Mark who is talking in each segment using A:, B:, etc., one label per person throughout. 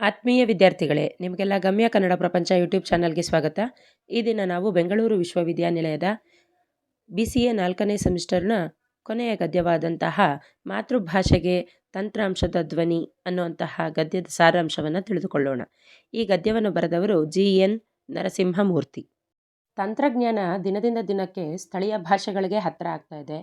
A: ಆತ್ಮೀಯ ವಿದ್ಯಾರ್ಥಿಗಳೇ, ನಿಮಗೆಲ್ಲ ಗಮ್ಯ ಕನ್ನಡ ಪ್ರಪಂಚ ಯೂಟ್ಯೂಬ್ ಚಾನಲ್ಗೆ ಸ್ವಾಗತ. ಈ ದಿನ ನಾವು ಬೆಂಗಳೂರು ವಿಶ್ವವಿದ್ಯಾನಿಲಯದ ಬಿ ಸಿ ಎ ನಾಲ್ಕನೇ ಸೆಮಿಸ್ಟರ್ನ ಕೊನೆಯ ಗದ್ಯವಾದಂತಹ ಮಾತೃಭಾಷೆಗೆ ತಂತ್ರಾಂಶದ ಧ್ವನಿ ಅನ್ನುವಂತಹ ಗದ್ಯದ ಸಾರಾಂಶವನ್ನು ತಿಳಿದುಕೊಳ್ಳೋಣ. ಈ ಗದ್ಯವನ್ನು ಬರೆದವರು ಜಿ ಎನ್ ನರಸಿಂಹಮೂರ್ತಿ. ತಂತ್ರಜ್ಞಾನ ದಿನದಿಂದ ದಿನಕ್ಕೆ ಸ್ಥಳೀಯ ಭಾಷೆಗಳಿಗೆ ಹತ್ತಿರ ಆಗ್ತಾ ಇದೆ.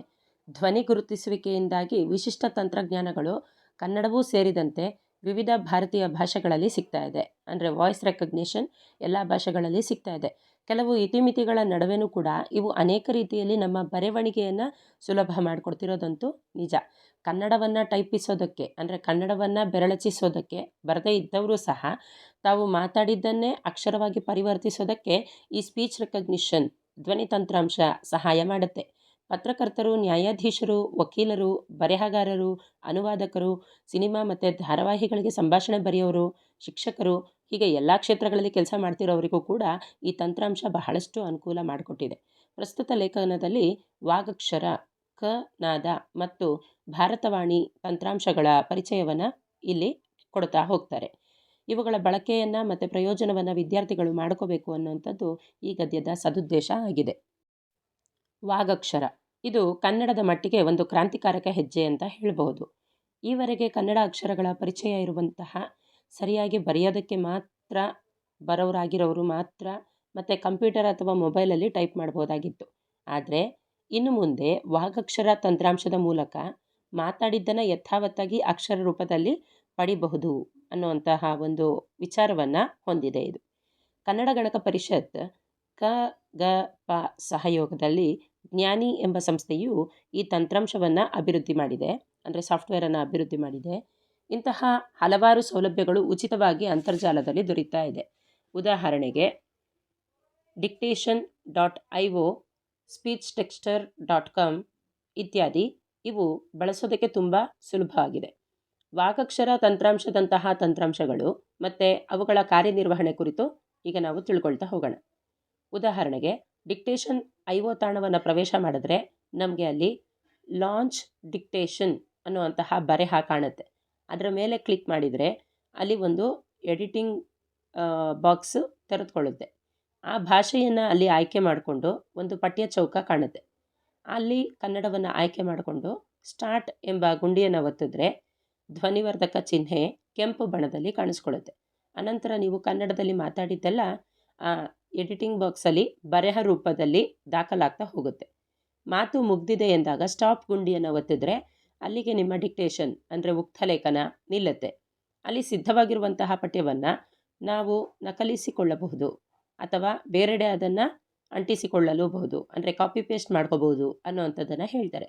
A: ಧ್ವನಿ ಗುರುತಿಸುವಿಕೆಯಿಂದಾಗಿ ವಿಶಿಷ್ಟ ತಂತ್ರಜ್ಞಾನಗಳು ಕನ್ನಡವೂ ಸೇರಿದಂತೆ ವಿವಿಧ ಭಾರತೀಯ ಭಾಷೆಗಳಲ್ಲಿ ಸಿಗ್ತಾ ಇದೆ. ಅಂದರೆ ವಾಯ್ಸ್ ರೆಕಗ್ನಿಷನ್ ಎಲ್ಲ ಭಾಷೆಗಳಲ್ಲಿ ಸಿಗ್ತಾ ಇದೆ. ಕೆಲವು ಇತಿಮಿತಿಗಳ ನಡುವೆನೂ ಕೂಡ ಇವು ಅನೇಕ ರೀತಿಯಲ್ಲಿ ನಮ್ಮ ಬರವಣಿಗೆಯನ್ನು ಸುಲಭ ಮಾಡಿಕೊಡ್ತಿರೋದಂತೂ ನಿಜ. ಕನ್ನಡವನ್ನು ಟೈಪಿಸೋದಕ್ಕೆ, ಅಂದರೆ ಕನ್ನಡವನ್ನು ಬೆರಳಚಿಸೋದಕ್ಕೆ ಬರದೇ ಇದ್ದವರು ಸಹ ತಾವು ಮಾತಾಡಿದ್ದನ್ನೇ ಅಕ್ಷರವಾಗಿ ಪರಿವರ್ತಿಸೋದಕ್ಕೆ ಈ ಸ್ಪೀಚ್ ರೆಕಗ್ನಿಷನ್ ಧ್ವನಿ ತಂತ್ರಾಂಶ ಸಹಾಯ ಮಾಡುತ್ತೆ. ಪತ್ರಕರ್ತರು, ನ್ಯಾಯಾಧೀಶರು, ವಕೀಲರು, ಬರೆಹಗಾರರು, ಅನುವಾದಕರು, ಸಿನಿಮಾ ಮತ್ತು ಧಾರಾವಾಹಿಗಳಿಗೆ ಸಂಭಾಷಣೆ ಬರೆಯೋರು, ಶಿಕ್ಷಕರು, ಹೀಗೆ ಎಲ್ಲ ಕ್ಷೇತ್ರಗಳಲ್ಲಿ ಕೆಲಸ ಮಾಡ್ತಿರೋವರಿಗೂ ಕೂಡ ಈ ತಂತ್ರಾಂಶ ಬಹಳಷ್ಟು ಅನುಕೂಲ ಮಾಡಿಕೊಟ್ಟಿದೆ. ಪ್ರಸ್ತುತ ಲೇಖನದಲ್ಲಿ ವಾಗಕ್ಷರ, ಕ, ನಾದ ಮತ್ತು ಭಾರತವಾಣಿ ತಂತ್ರಾಂಶಗಳ ಪರಿಚಯವನ್ನು ಇಲ್ಲಿ ಕೊಡ್ತಾ ಹೋಗ್ತಾರೆ. ಇವುಗಳ ಬಳಕೆಯನ್ನು ಮತ್ತು ಪ್ರಯೋಜನವನ್ನು ವಿದ್ಯಾರ್ಥಿಗಳು ಮಾಡ್ಕೋಬೇಕು ಅನ್ನುವಂಥದ್ದು ಈ ಗದ್ಯದ ಸದುದ್ದೇಶ ಆಗಿದೆ. ವಾಗಕ್ಷರ. ಇದು ಕನ್ನಡದ ಮಟ್ಟಿಗೆ ಒಂದು ಕ್ರಾಂತಿಕಾರಕ ಹೆಜ್ಜೆ ಅಂತ ಹೇಳಬಹುದು. ಈವರೆಗೆ ಕನ್ನಡ ಅಕ್ಷರಗಳ ಪರಿಚಯ ಇರುವಂತಹ, ಸರಿಯಾಗಿ ಬರೆಯೋದಕ್ಕೆ ಮಾತ್ರ ಬರೋರಾಗಿರೋರು ಮಾತ್ರ, ಮತ್ತು ಕಂಪ್ಯೂಟರ್ ಅಥವಾ ಮೊಬೈಲಲ್ಲಿ ಟೈಪ್ ಮಾಡ್ಬೋದಾಗಿತ್ತು. ಆದರೆ, ಇನ್ನು ಮುಂದೆ ವಾಗಕ್ಷರ ತಂತ್ರಾಂಶದ ಮೂಲಕ ಮಾತಾಡಿದ್ದನ್ನು ಯಥಾವತ್ತಾಗಿ ಅಕ್ಷರ ರೂಪದಲ್ಲಿ ಪಡಿಬಹುದು ಅನ್ನುವಂತಹ ಒಂದು ವಿಚಾರವನ್ನು ಹೊಂದಿದೆ ಇದು. ಕನ್ನಡ ಗಣಕ ಪರಿಷತ್ ಕ, ಗ, ಪ ಸಹಯೋಗದಲ್ಲಿ ಜ್ಞಾನಿ ಎಂಬ ಸಂಸ್ಥೆಯು ಈ ತಂತ್ರಾಂಶವನ್ನು ಅಭಿವೃದ್ಧಿ ಮಾಡಿದೆ, ಅಂದರೆ ಸಾಫ್ಟ್ವೇರನ್ನು ಅಭಿವೃದ್ಧಿ ಮಾಡಿದೆ. ಇಂತಹ ಹಲವಾರು ಸೌಲಭ್ಯಗಳು ಉಚಿತವಾಗಿ ಅಂತರ್ಜಾಲದಲ್ಲಿ ದೊರೀತಾ ಇದೆ. ಉದಾಹರಣೆಗೆ dictation dot I O speech texter dot com ಇತ್ಯಾದಿ, ಇವು ಬಳಸೋದಕ್ಕೆ ತುಂಬ ಸುಲಭವಾಗಿದೆ ವಾಕಕ್ಷರ ತಂತ್ರಾಂಶದಂತಹ ತಂತ್ರಾಂಶಗಳು ಮತ್ತು ಅವುಗಳ ಕಾರ್ಯನಿರ್ವಹಣೆ ಕುರಿತು ಈಗ ನಾವು ತಿಳ್ಕೊಳ್ತಾ ಹೋಗೋಣ. ಉದಾಹರಣೆಗೆ ಡಿಕ್ಟೇಷನ್ ಐ ಒ ತಾಣವನ್ನು ಪ್ರವೇಶ ಮಾಡಿದ್ರೆ ನಮಗೆ ಅಲ್ಲಿ ಲಾಂಚ್ ಡಿಕ್ಟೇಷನ್ ಅನ್ನುವಂತಹ ಬರೆಹ ಕಾಣುತ್ತೆ. ಅದರ ಮೇಲೆ ಕ್ಲಿಕ್ ಮಾಡಿದರೆ ಅಲ್ಲಿ ಒಂದು ಎಡಿಟಿಂಗ್ ಬಾಕ್ಸು ತೆರೆದುಕೊಳ್ಳುತ್ತೆ. ಆ ಭಾಷೆಯನ್ನು ಅಲ್ಲಿ ಆಯ್ಕೆ ಮಾಡಿಕೊಂಡು ಒಂದು ಪಠ್ಯ ಚೌಕ ಕಾಣುತ್ತೆ. ಅಲ್ಲಿ ಕನ್ನಡವನ್ನು ಆಯ್ಕೆ ಮಾಡಿಕೊಂಡು ಸ್ಟಾರ್ಟ್ ಎಂಬ ಗುಂಡಿಯನ್ನು ಒತ್ತಿದ್ರೆ ಧ್ವನಿವರ್ಧಕ ಚಿಹ್ನೆ ಕೆಂಪು ಬಣ್ಣದಲ್ಲಿ ಕಾಣಿಸ್ಕೊಳ್ಳುತ್ತೆ. ಅನಂತರ ನೀವು ಕನ್ನಡದಲ್ಲಿ ಮಾತಾಡಿದ್ದೆಲ್ಲ, ಆ ಎಡಿಟಿಂಗ್ ಬಾಕ್ಸಲ್ಲಿ ಬರೆಹ ರೂಪದಲ್ಲಿ ದಾಖಲಾಗ್ತಾ ಹೋಗುತ್ತೆ. ಮಾತು ಮುಗ್ದಿದೆ ಎಂದಾಗ ಸ್ಟಾಪ್ ಗುಂಡಿಯನ್ನು ಒತ್ತಿದ್ರೆ ಅಲ್ಲಿಗೆ ನಿಮ್ಮ ಡಿಕ್ಟೇಷನ್, ಅಂದರೆ ಉಕ್ತಲೇಖನ ನಿಲ್ಲುತ್ತೆ. ಅಲ್ಲಿ ಸಿದ್ಧವಾಗಿರುವಂತಹ ಪಠ್ಯವನ್ನು ನಾವು ನಕಲಿಸಿಕೊಳ್ಳಬಹುದು ಅಥವಾ ಬೇರೆಡೆ ಅದನ್ನು ಅಂಟಿಸಿಕೊಳ್ಳಲೂಬಹುದು, ಅಂದರೆ ಕಾಪಿ ಪೇಸ್ಟ್ ಮಾಡ್ಕೋಬಹುದು ಅನ್ನೋವಂಥದ್ದನ್ನು ಹೇಳ್ತಾರೆ.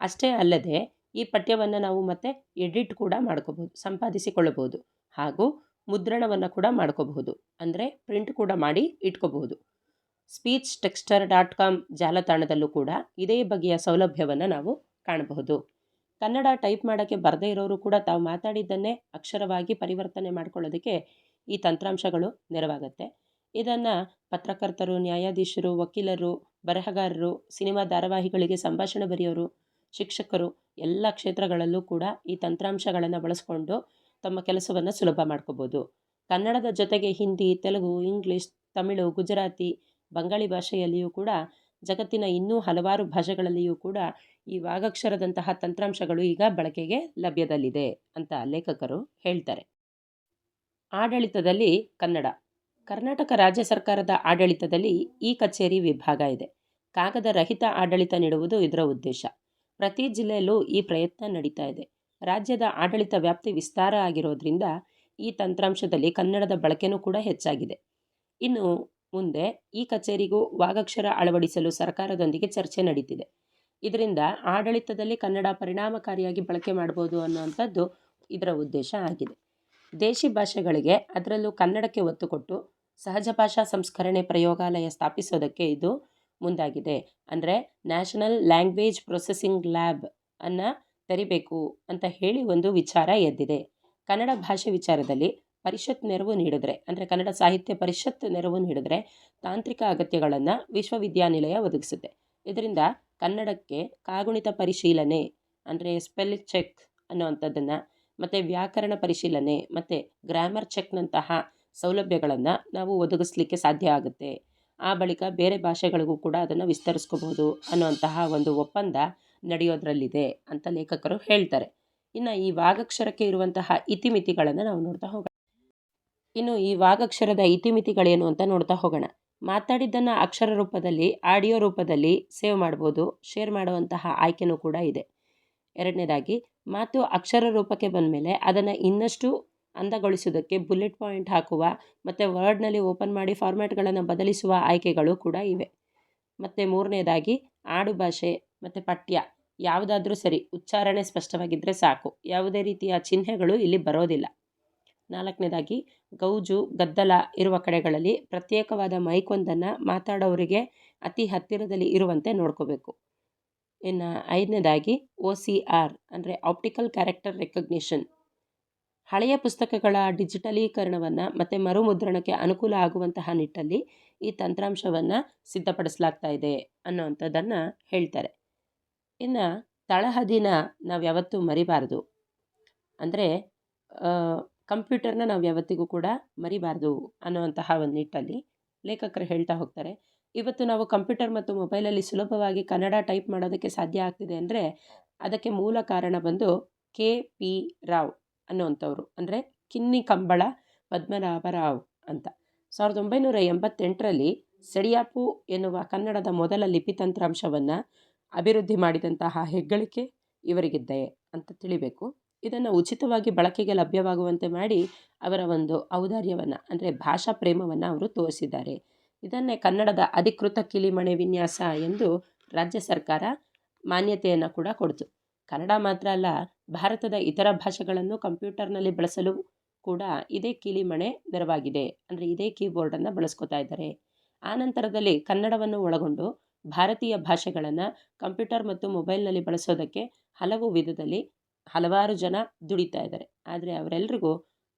A: ಅಷ್ಟೇ ಅಲ್ಲದೆ ಈ ಪಠ್ಯವನ್ನು ನಾವು ಮತ್ತೆ ಎಡಿಟ್ ಕೂಡ ಮಾಡ್ಕೋಬಹುದು, ಸಂಪಾದಿಸಿಕೊಳ್ಳಬಹುದು. ಹಾಗೂ ಮುದ್ರಣವನ್ನು ಕೂಡ ಮಾಡ್ಕೋಬಹುದು. ಅಂದರೆ ಪ್ರಿಂಟ್ ಕೂಡ ಮಾಡಿ ಇಟ್ಕೋಬಹುದು. ಸ್ಪೀಚ್ ಟೆಕ್ಸ್ಟರ್ ಡಾಟ್ ಕಾಮ್ ಜಾಲತಾಣದಲ್ಲೂ ಕೂಡ ಇದೇ ಬಗೆಯ ಸೌಲಭ್ಯವನ್ನು ನಾವು ಕಾಣಬಹುದು. ಕನ್ನಡ ಟೈಪ್ ಮಾಡೋಕ್ಕೆ ಬರದೇ ಇರೋರು ಕೂಡ ತಾವು ಮಾತಾಡಿದ್ದನ್ನೇ ಅಕ್ಷರವಾಗಿ ಪರಿವರ್ತನೆ ಮಾಡ್ಕೊಳ್ಳೋದಕ್ಕೆ ಈ ತಂತ್ರಾಂಶಗಳು ನೆರವಾಗುತ್ತೆ. ಇದನ್ನು ಪತ್ರಕರ್ತರು, ನ್ಯಾಯಾಧೀಶರು, ವಕೀಲರು, ಬರಹಗಾರರು, ಸಿನಿಮಾ ಧಾರಾವಾಹಿಗಳಿಗೆ ಸಂಭಾಷಣೆ ಬರೆಯೋರು, ಶಿಕ್ಷಕರು ಎಲ್ಲ ಕ್ಷೇತ್ರಗಳಲ್ಲೂ ಕೂಡ ಈ ತಂತ್ರಾಂಶಗಳನ್ನು ಬಳಸ್ಕೊಂಡು ತಮ್ಮ ಕೆಲಸವನ್ನು ಸುಲಭ ಮಾಡ್ಕೋಬೋದು. ಕನ್ನಡದ ಜೊತೆಗೆ ಹಿಂದಿ, ತೆಲುಗು, ಇಂಗ್ಲೀಷ್, ತಮಿಳು, ಗುಜರಾತಿ, ಬಂಗಾಳಿ ಭಾಷೆಯಲ್ಲಿಯೂ ಕೂಡ ಜಗತ್ತಿನ ಇನ್ನೂ ಹಲವಾರು ಭಾಷೆಗಳಲ್ಲಿಯೂ ಕೂಡ ಈ ವಾಗಕ್ಷರದಂತಹ ತಂತ್ರಾಂಶಗಳು ಈಗ ಬಳಕೆಗೆ ಲಭ್ಯದಲ್ಲಿದೆ ಅಂತ ಲೇಖಕರು ಹೇಳ್ತಾರೆ. ಆಡಳಿತದಲ್ಲಿ ಕನ್ನಡ. ಕರ್ನಾಟಕ ರಾಜ್ಯ ಸರ್ಕಾರದ ಆಡಳಿತದಲ್ಲಿ ಈ ಕಚೇರಿ ವಿಭಾಗ ಇದೆ. ಕಾಗದ ರಹಿತ ಆಡಳಿತ ನೀಡುವುದು ಇದರ ಉದ್ದೇಶ. ಪ್ರತಿ ಜಿಲ್ಲೆಯಲ್ಲೂ ಈ ಪ್ರಯತ್ನ ನಡೀತಾ ಇದೆ. ರಾಜ್ಯದ ಆಡಳಿತ ವ್ಯಾಪ್ತಿ ವಿಸ್ತಾರ ಆಗಿರೋದ್ರಿಂದ ಈ ತಂತ್ರಾಂಶದಲ್ಲಿ ಕನ್ನಡದ ಬಳಕೆನೂ ಕೂಡ ಹೆಚ್ಚಾಗಿದೆ. ಇನ್ನು ಮುಂದೆ ಈ ಕಚೇರಿಗೂ ವಾಗಕ್ಷರ ಅಳವಡಿಸಲು ಸರ್ಕಾರದೊಂದಿಗೆ ಚರ್ಚೆ ನಡೀತಿದೆ. ಇದರಿಂದ ಆಡಳಿತದಲ್ಲಿ ಕನ್ನಡ ಪರಿಣಾಮಕಾರಿಯಾಗಿ ಬಳಕೆ ಮಾಡ್ಬೋದು ಅನ್ನುವಂಥದ್ದು ಇದರ ಉದ್ದೇಶ ಆಗಿದೆ. ದೇಶಿ ಭಾಷೆಗಳಿಗೆ ಅದರಲ್ಲೂ ಕನ್ನಡಕ್ಕೆ ಒತ್ತು ಕೊಟ್ಟು ಸಹಜ ಭಾಷಾ ಸಂಸ್ಕರಣೆ ಪ್ರಯೋಗಾಲಯ ಸ್ಥಾಪಿಸೋದಕ್ಕೆ ಇದು ಮುಂದಾಗಿದೆ. ಅಂದರೆ ನ್ಯಾಷನಲ್ ಲ್ಯಾಂಗ್ವೇಜ್ ಪ್ರೊಸೆಸಿಂಗ್ ಲ್ಯಾಬ್ ಅನ್ನು ತೆರಿಬೇಕು ಅಂತ ಹೇಳಿ ಒಂದು ವಿಚಾರ ಎದ್ದಿದೆ. ಕನ್ನಡ ಭಾಷೆ ವಿಚಾರದಲ್ಲಿ ಪರಿಷತ್ ನೆರವು ನೀಡಿದ್ರೆ, ಅಂದರೆ ಕನ್ನಡ ಸಾಹಿತ್ಯ ಪರಿಷತ್ ನೆರವು ನೀಡಿದ್ರೆ ತಾಂತ್ರಿಕ ಅಗತ್ಯಗಳನ್ನು ವಿಶ್ವವಿದ್ಯಾನಿಲಯ ಒದಗಿಸುತ್ತೆ. ಇದರಿಂದ ಕನ್ನಡಕ್ಕೆ ಕಾಗುಣಿತ ಪರಿಶೀಲನೆ, ಅಂದರೆ ಸ್ಪೆಲ್ ಚೆಕ್ ಅನ್ನೋವಂಥದ್ದನ್ನು, ಮತ್ತು ವ್ಯಾಕರಣ ಪರಿಶೀಲನೆ, ಮತ್ತು ಗ್ರಾಮರ್ ಚೆಕ್ನಂತಹ ಸೌಲಭ್ಯಗಳನ್ನು ನಾವು ಒದಗಿಸ್ಲಿಕ್ಕೆ ಸಾಧ್ಯ ಆಗುತ್ತೆ. ಆ ಬಳಿಕ ಬೇರೆ ಭಾಷೆಗಳಿಗೂ ಕೂಡ ಅದನ್ನು ವಿಸ್ತರಿಸ್ಕೋಬೋದು ಅನ್ನುವಂತಹ ಒಂದು ಒಪ್ಪಂದ ನಡೆಯೋದ್ರಲ್ಲಿದೆ ಅಂತ ಲೇಖಕರು ಹೇಳ್ತಾರೆ. ಇನ್ನು ಈ ವಾಗಕ್ಷರಕ್ಕೆ ಇರುವಂತಹ ಇತಿಮಿತಿಗಳನ್ನು ನಾವು ನೋಡ್ತಾ ಹೋಗೋಣ. ಇನ್ನು ಈ ವಾಗಕ್ಷರದ ಇತಿಮಿತಿಗಳೇನು ಅಂತ ನೋಡ್ತಾ ಹೋಗೋಣ. ಮಾತಾಡಿದ್ದನ್ನು ಅಕ್ಷರ ರೂಪದಲ್ಲಿ, ಆಡಿಯೋ ರೂಪದಲ್ಲಿ ಸೇವ್ ಮಾಡ್ಬೋದು, ಶೇರ್ ಮಾಡುವಂತಹ ಆಯ್ಕೆನೂ ಕೂಡ ಇದೆ. ಎರಡನೇದಾಗಿ, ಮಾತು ಅಕ್ಷರ ರೂಪಕ್ಕೆ ಬಂದಮೇಲೆ ಅದನ್ನು ಇನ್ನಷ್ಟು ಅಂದಗೊಳಿಸೋದಕ್ಕೆ ಬುಲೆಟ್ ಪಾಯಿಂಟ್ ಹಾಕುವ ಮತ್ತು ವರ್ಡ್ನಲ್ಲಿ ಓಪನ್ ಮಾಡಿ ಫಾರ್ಮ್ಯಾಟ್ಗಳನ್ನು ಬದಲಿಸುವ ಆಯ್ಕೆಗಳು ಕೂಡ ಇವೆ. ಮತ್ತು ಮೂರನೇದಾಗಿ, ಆಡುಭಾಷೆ ಮತ್ತು ಪಠ್ಯ. ಯಾವುದಾದ್ರೂ ಸರಿ, ಉಚ್ಚಾರಣೆ ಸ್ಪಷ್ಟವಾಗಿದ್ದರೆ ಸಾಕು. ಯಾವುದೇ ರೀತಿಯ ಚಿಹ್ನೆಗಳು ಇಲ್ಲಿ ಬರೋದಿಲ್ಲ. ನಾಲ್ಕನೇದಾಗಿ, ಗೌಜು, ಗದ್ದಲ ಇರುವ ಕಡೆಗಳಲ್ಲಿ ಪ್ರತ್ಯೇಕವಾದ ಮೈಕೊಂದನ್ನು ಮಾತಾಡೋರಿಗೆ ಅತಿ ಹತ್ತಿರದಲ್ಲಿ ಇರುವಂತೆ ನೋಡ್ಕೋಬೇಕು. ಇನ್ನು ಐದನೇದಾಗಿ, ಒ ಸಿ ಆರ್, ಅಂದರೆ ಆಪ್ಟಿಕಲ್ ಕ್ಯಾರೆಕ್ಟರ್ ರೆಕಗ್ನಿಷನ್. ಹಳೆಯ ಪುಸ್ತಕಗಳ ಡಿಜಿಟಲೀಕರಣವನ್ನು ಮತ್ತು ಮರುಮುದ್ರಣಕ್ಕೆ ಅನುಕೂಲ ಆಗುವಂತಹ ನಿಟ್ಟಲ್ಲಿ ಈ ತಂತ್ರಾಂಶವನ್ನು ಸಿದ್ಧಪಡಿಸಲಾಗ್ತಾ ಇದೆ ಅನ್ನೋವಂಥದ್ದನ್ನು ಹೇಳ್ತಾರೆ. ಇನ್ನು ತಳಹದಿನ ನಾವು ಯಾವತ್ತೂ ಮರಿಬಾರ್ದು. ಅಂದರೆ ಕಂಪ್ಯೂಟರ್ನ ನಾವು ಯಾವತ್ತಿಗೂ ಕೂಡ ಮರಿಬಾರ್ದು ಅನ್ನುವಂತಹ ಒಂದು ನಿಟ್ಟಲ್ಲಿ ಲೇಖಕರು ಹೇಳ್ತಾ ಹೋಗ್ತಾರೆ. ಇವತ್ತು ನಾವು ಕಂಪ್ಯೂಟರ್ ಮತ್ತು ಮೊಬೈಲಲ್ಲಿ ಸುಲಭವಾಗಿ ಕನ್ನಡ ಟೈಪ್ ಮಾಡೋದಕ್ಕೆ ಸಾಧ್ಯ ಆಗ್ತಿದೆ ಅಂದರೆ, ಅದಕ್ಕೆ ಮೂಲ ಕಾರಣ ಬಂದು ಕೆ. ಪಿ. ರಾವ್ ಅನ್ನುವಂಥವ್ರು. ಅಂದರೆ, ಕಿನ್ನಿ ಕಂಬಳ ಪದ್ಮನಾಭರಾವ್ ಅಂತ. ಸಾವಿರದ ಒಂಬೈನೂರ ಎಂಬತ್ತೆಂಟರಲ್ಲಿ ಸೆಡಿಯಾಪು ಎನ್ನುವ ಕನ್ನಡದ ಮೊದಲ ಲಿಪಿ ತಂತ್ರಾಂಶವನ್ನು ಅಭಿವೃದ್ಧಿ ಮಾಡಿದಂತಹ ಹೆಗ್ಗಳಿಕೆ ಇವರಿಗಿದೆ ಅಂತ ತಿಳಿಬೇಕು. ಇದನ್ನು ಉಚಿತವಾಗಿ ಬಳಕೆಗೆ ಲಭ್ಯವಾಗುವಂತೆ ಮಾಡಿ ಅವರ ಒಂದು ಔದಾರ್ಯವನ್ನು, ಅಂದರೆ ಭಾಷಾ ಪ್ರೇಮವನ್ನು ಅವರು ತೋರಿಸಿದ್ದಾರೆ. ಇದನ್ನೇ ಕನ್ನಡದ ಅಧಿಕೃತ ಕಿಲಿಮಣೆ ವಿನ್ಯಾಸ ಎಂದು ರಾಜ್ಯ ಸರ್ಕಾರ ಮಾನ್ಯತೆಯನ್ನು ಕೂಡ ಕೊಡ್ತು. ಕನ್ನಡ ಮಾತ್ರ ಅಲ್ಲ, ಭಾರತದ ಇತರ ಭಾಷೆಗಳನ್ನು ಕಂಪ್ಯೂಟರ್ನಲ್ಲಿ ಬಳಸಲು ಕೂಡ ಇದೇ ಕಿಲಿಮಣೆ ನೆರವಾಗಿದೆ. ಅಂದರೆ ಇದೇ ಕೀಬೋರ್ಡನ್ನು ಬಳಸ್ಕೊತಾ ಇದ್ದಾರೆ. ಆ ನಂತರದಲ್ಲಿ ಕನ್ನಡವನ್ನು ಒಳಗೊಂಡು ಭಾರತೀಯ ಭಾಷೆಗಳನ್ನು ಕಂಪ್ಯೂಟರ್ ಮತ್ತು ಮೊಬೈಲ್ನಲ್ಲಿ ಬಳಸೋದಕ್ಕೆ ಹಲವು ವಿಧದಲ್ಲಿ ಹಲವಾರು ಜನ ದುಡಿತಾ ಇದ್ದಾರೆ. ಆದರೆ ಅವರೆಲ್ಲರಿಗೂ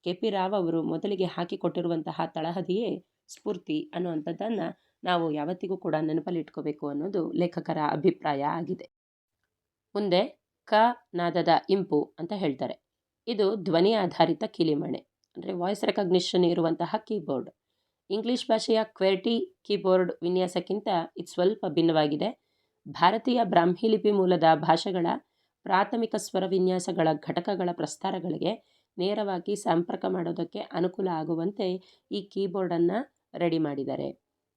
A: ಕೆ ಪಿ ರಾವ್ ಅವರು ಮೊದಲಿಗೆ ಹಾಕಿಕೊಟ್ಟಿರುವಂತಹ ತಳಹದಿಯೇ ಸ್ಫೂರ್ತಿ ಅನ್ನುವಂಥದ್ದನ್ನು ನಾವು ಯಾವತ್ತಿಗೂ ಕೂಡ ನೆನಪಲ್ಲಿಟ್ಕೋಬೇಕು ಅನ್ನೋದು ಲೇಖಕರ ಅಭಿಪ್ರಾಯ ಆಗಿದೆ. ಮುಂದೆ ಕ ನಾದದ ಇಂಪು ಅಂತ ಹೇಳ್ತಾರೆ. ಇದು ಧ್ವನಿ ಆಧಾರಿತ ಕಿಲಿಮಣೆ, ಅಂದರೆ ವಾಯ್ಸ್ ರೆಕಗ್ನಿಷನ್ ಇರುವಂತಹ ಕೀಬೋರ್ಡ್ ಇಂಗ್ಲೀಷ್ ಭಾಷೆಯ ಕ್ವೆರ್ಟಿ ಕೀಬೋರ್ಡ್ ವಿನ್ಯಾಸಕ್ಕಿಂತ ಇದು ಸ್ವಲ್ಪ ಭಿನ್ನವಾಗಿದೆ. ಭಾರತೀಯ ಬ್ರಾಹ್ಮಿ ಲಿಪಿ ಮೂಲದ ಭಾಷೆಗಳ ಪ್ರಾಥಮಿಕ ಸ್ವರ ವಿನ್ಯಾಸಗಳ ಘಟಕಗಳ ಪ್ರಸ್ತಾರಗಳಿಗೆ ನೇರವಾಗಿ ಸಂಪರ್ಕ ಮಾಡೋದಕ್ಕೆ ಅನುಕೂಲ ಆಗುವಂತೆ ಈ ಕೀಬೋರ್ಡನ್ನು ರೆಡಿ ಮಾಡಿದ್ದಾರೆ.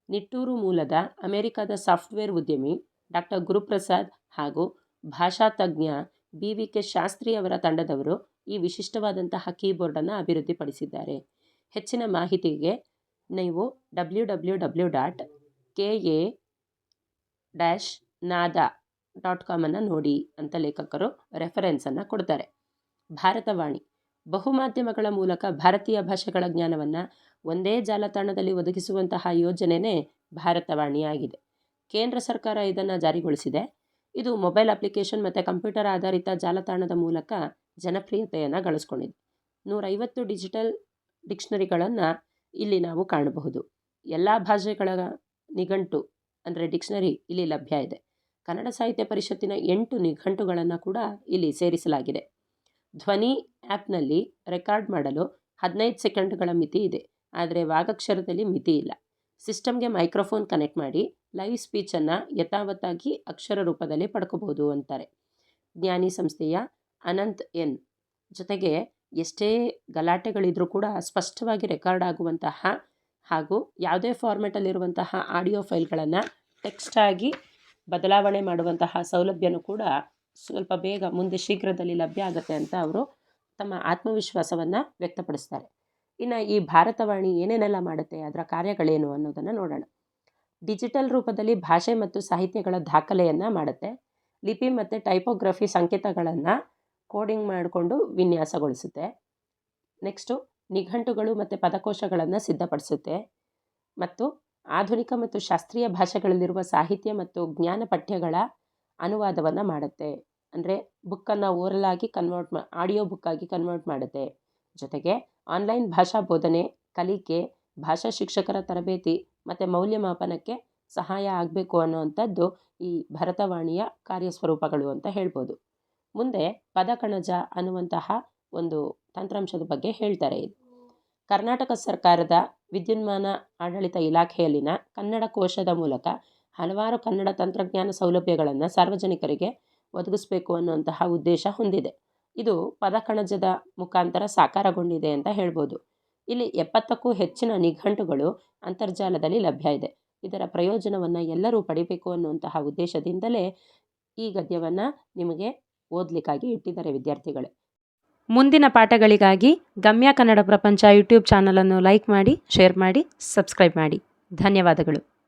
A: ನಿಟ್ಟೂರು ಮೂಲದ ಅಮೆರಿಕದ ಸಾಫ್ಟ್ವೇರ್ ಉದ್ಯಮಿ ಡಾಕ್ಟರ್ ಗುರುಪ್ರಸಾದ್ ಹಾಗೂ ಭಾಷಾ ತಜ್ಞ ಬಿ. ವಿ. ಕೆ. ಶಾಸ್ತ್ರಿ ಅವರ ತಂಡದವರು ಈ ವಿಶಿಷ್ಟವಾದಂತಹ ಕೀಬೋರ್ಡನ್ನು ಅಭಿವೃದ್ಧಿಪಡಿಸಿದ್ದಾರೆ. ಹೆಚ್ಚಿನ ಮಾಹಿತಿಗೆ ನೀವು W W W dot K A dash Nada dot ಕಾಮನ್ನು ನೋಡಿ ಅಂತ ಲೇಖಕರು ರೆಫರೆನ್ಸನ್ನು ಕೊಡ್ತಾರೆ. ಭಾರತವಾಣಿ. ಬಹುಮಾಧ್ಯಮಗಳ ಮೂಲಕ ಭಾರತೀಯ ಭಾಷೆಗಳ ಜ್ಞಾನವನ್ನು ಒಂದೇ ಜಾಲತಾಣದಲ್ಲಿ ಒದಗಿಸುವಂತಹ ಯೋಜನೆಯೇ ಭಾರತವಾಣಿ ಆಗಿದೆ. ಕೇಂದ್ರ ಸರ್ಕಾರ ಇದನ್ನು ಜಾರಿಗೊಳಿಸಿದೆ. ಇದು ಮೊಬೈಲ್ ಅಪ್ಲಿಕೇಶನ್ ಮತ್ತು ಕಂಪ್ಯೂಟರ್ ಆಧಾರಿತ ಜಾಲತಾಣದ ಮೂಲಕ ಜನಪ್ರಿಯತೆಯನ್ನು ಗಳಿಸ್ಕೊಂಡಿದೆ. ನೂರೈವತ್ತು ಡಿಜಿಟಲ್ ಡಿಕ್ಷನರಿಗಳನ್ನು ಇಲ್ಲಿ ನಾವು ಕಾಣಬಹುದು. ಎಲ್ಲ ಭಾಷೆಗಳ ನಿಘಂಟು, ಅಂದರೆ ಡಿಕ್ಷನರಿ ಇಲ್ಲಿ ಲಭ್ಯ ಇದೆ. ಕನ್ನಡ ಸಾಹಿತ್ಯ ಪರಿಷತ್ತಿನ ಎಂಟು ನಿಘಂಟುಗಳನ್ನು ಕೂಡ ಇಲ್ಲಿ ಸೇರಿಸಲಾಗಿದೆ. ಧ್ವನಿ ಆ್ಯಪ್ನಲ್ಲಿ ರೆಕಾರ್ಡ್ ಮಾಡಲು ಹದಿನೈದು ಸೆಕೆಂಡ್ಗಳ ಮಿತಿ ಇದೆ. ಆದರೆ ವಾಗಕ್ಷರದಲ್ಲಿ ಮಿತಿ ಇಲ್ಲ. ಸಿಸ್ಟಮ್ಗೆ ಮೈಕ್ರೋಫೋನ್ ಕನೆಕ್ಟ್ ಮಾಡಿ ಲೈವ್ ಸ್ಪೀಚನ್ನು ಯಥಾವತ್ತಾಗಿ ಅಕ್ಷರ ರೂಪದಲ್ಲಿ ಪಡ್ಕೋಬೋದು ಅಂತಾರೆ. ಜ್ಞಾನಿ ಸಂಸ್ಥೆಯ ಅನಂತ್ ಎನ್ ಜೊತೆಗೆ ಎಷ್ಟೇ ಗಲಾಟೆಗಳಿದ್ರೂ ಕೂಡ ಸ್ಪಷ್ಟವಾಗಿ ರೆಕಾರ್ಡ್ ಆಗುವಂತಹ ಹಾಗೂ ಯಾವುದೇ ಫಾರ್ಮೆಟಲ್ಲಿರುವಂತಹ ಆಡಿಯೋ ಫೈಲ್ಗಳನ್ನು ಟೆಕ್ಸ್ಟಾಗಿ ಬದಲಾವಣೆ ಮಾಡುವಂತಹ ಸೌಲಭ್ಯನೂ ಕೂಡ ಸ್ವಲ್ಪ ಬೇಗ ಮುಂದೆ ಶೀಘ್ರದಲ್ಲಿ ಲಭ್ಯ ಆಗುತ್ತೆ ಅಂತ ಅವರು ತಮ್ಮ ಆತ್ಮವಿಶ್ವಾಸವನ್ನು ವ್ಯಕ್ತಪಡಿಸ್ತಾರೆ. ಇನ್ನು ಈ ಭಾರತವಾಣಿ ಏನೇನೆಲ್ಲ ಮಾಡುತ್ತೆ, ಅದರ ಕಾರ್ಯಗಳೇನು ಅನ್ನೋದನ್ನು ನೋಡೋಣ. ಡಿಜಿಟಲ್ ರೂಪದಲ್ಲಿ ಭಾಷೆ ಮತ್ತು ಸಾಹಿತ್ಯಗಳ ದಾಖಲೆಯನ್ನು ಮಾಡುತ್ತೆ. ಲಿಪಿ ಮತ್ತು ಟೈಪೋಗ್ರಫಿ ಸಂಕೇತಗಳನ್ನು ಕೋಡಿಂಗ್ ಮಾಡಿಕೊಂಡು ವಿನ್ಯಾಸಗೊಳಿಸುತ್ತೆ. ನೆಕ್ಸ್ಟು ನಿಘಂಟುಗಳು ಮತ್ತು ಪದಕೋಶಗಳನ್ನು ಸಿದ್ಧಪಡಿಸುತ್ತೆ. ಮತ್ತು ಆಧುನಿಕ ಮತ್ತು ಶಾಸ್ತ್ರೀಯ ಭಾಷೆಗಳಲ್ಲಿರುವ ಸಾಹಿತ್ಯ ಮತ್ತು ಜ್ಞಾನ ಪಠ್ಯಗಳ ಅನುವಾದವನ್ನು ಮಾಡುತ್ತೆ. ಅಂದರೆ ಬುಕ್ಕನ್ನು ಓರಲಾಗಿ ಕನ್ವರ್ಟ್ ಮಾ ಆಡಿಯೋ ಬುಕ್ಕಾಗಿ ಕನ್ವರ್ಟ್ ಮಾಡುತ್ತೆ. ಜೊತೆಗೆ ಆನ್ಲೈನ್ ಭಾಷಾ ಬೋಧನೆ, ಕಲಿಕೆ, ಭಾಷಾ ಶಿಕ್ಷಕರ ತರಬೇತಿ ಮತ್ತು ಮೌಲ್ಯಮಾಪನಕ್ಕೆ ಸಹಾಯ ಆಗಬೇಕು ಅನ್ನೋವಂಥದ್ದು ಈ ಭರತವಾಣಿಯ ಕಾರ್ಯಸ್ವರೂಪಗಳು ಅಂತ ಹೇಳ್ಬೋದು. ಮುಂದೆ ಪದಕಣಜ ಅನ್ನುವಂತಹ ಒಂದು ತಂತ್ರಾಂಶದ ಬಗ್ಗೆ ಹೇಳ್ತಾರೆ ಇದು. ಕರ್ನಾಟಕ ಸರ್ಕಾರದ ವಿದ್ಯುನ್ಮಾನ ಆಡಳಿತ ಇಲಾಖೆಯಲ್ಲಿನ ಕನ್ನಡ ಕೋಶದ ಮೂಲಕ ಹಲವಾರು ಕನ್ನಡ ತಂತ್ರಜ್ಞಾನ ಸೌಲಭ್ಯಗಳನ್ನು ಸಾರ್ವಜನಿಕರಿಗೆ ಒದಗಿಸಬೇಕು ಅನ್ನುವಂತಹ ಉದ್ದೇಶ ಹೊಂದಿದೆ. ಇದು ಪದಕಣಜದ ಮುಖಾಂತರ ಸಾಕಾರಗೊಂಡಿದೆ ಅಂತ ಹೇಳ್ಬೋದು. ಇಲ್ಲಿ ಎಪ್ಪತ್ತಕ್ಕೂ ಹೆಚ್ಚಿನ ನಿಘಂಟುಗಳು ಅಂತರ್ಜಾಲದಲ್ಲಿ ಲಭ್ಯ ಇದೆ. ಇದರ ಪ್ರಯೋಜನವನ್ನು ಎಲ್ಲರೂ ಪಡಿಬೇಕು ಅನ್ನುವಂತಹ ಉದ್ದೇಶದಿಂದಲೇ ಈ ಗದ್ಯವನ್ನು ನಿಮಗೆ ಓದಲಿಕ್ಕಾಗಿ ಇಟ್ಟಿದ್ದಾರೆ ವಿದ್ಯಾರ್ಥಿಗಳೇ. ಮುಂದಿನ ಪಾಠಗಳಿಗಾಗಿ ಗಮ್ಯ ಕನ್ನಡ ಪ್ರಪಂಚ ಯೂಟ್ಯೂಬ್ ಚಾನಲನ್ನು ಲೈಕ್ ಮಾಡಿ, ಶೇರ್ ಮಾಡಿ, ಸಬ್ಸ್ಕ್ರೈಬ್ ಮಾಡಿ. ಧನ್ಯವಾದಗಳು.